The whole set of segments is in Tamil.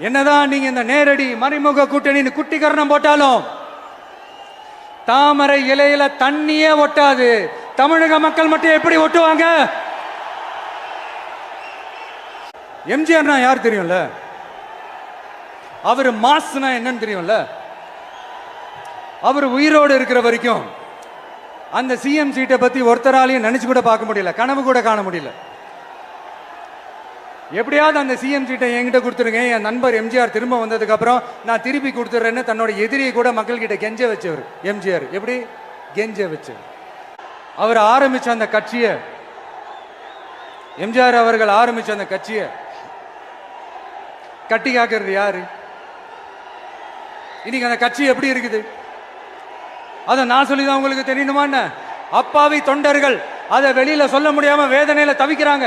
என்னதான் நீங்க இந்த நேரடி மறைமுக கூட்டணின்னு குட்டிகரணம் போட்டாலும் தாமரை இலையில தண்ணியே ஒட்டாது. தமிழக மக்கள் மட்டும் எப்படி ஒட்டுவாங்க? எம்ஜிஆர்னா யார் தெரியும்ல? அவர் மாஸ்னா என்னன்னு தெரியும்ல? அவர் உயிரோடு இருக்கிற வரைக்கும் அந்த சிஎம் சீட்டை பத்தி ஒருத்தராலையும் நினைச்சு கூட பார்க்க முடியல. கனவு கூட காண முடியல. எப்படியாவது அந்த சிஎம் சீட்டை என்கிட்ட கொடுத்துருங்க. என் நண்பர் எம்ஜிஆர் திரும்ப வந்ததுக்கு அப்புறம் நான் திருப்பி கொடுத்துட்றேன்னு தன்னோட எதிரியை கூட மக்கள்கிட்ட கெஞ்ச வச்சவர் எம்ஜிஆர் எப்படி? கெஞ்ச வச்சவர். அவர் ஆரம்பிச்ச அந்த கட்சியை எம்ஜிஆர் அவர்கள் ஆரம்பிச்ச அந்த கட்சியை கட்டி காக்கிறது யாரு? இன்னைக்கு அந்த கட்சி எப்படி இருக்குது? அதை நான் சொல்லி தான் உங்களுக்கு தெரியணுமா என்ன? அப்பாவி தொண்டர்கள் அதை வெளியில சொல்ல முடியாம வேதனையில தவிக்கிறாங்க.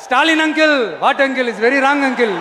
Stalin uncle what uncle is very wrong uncle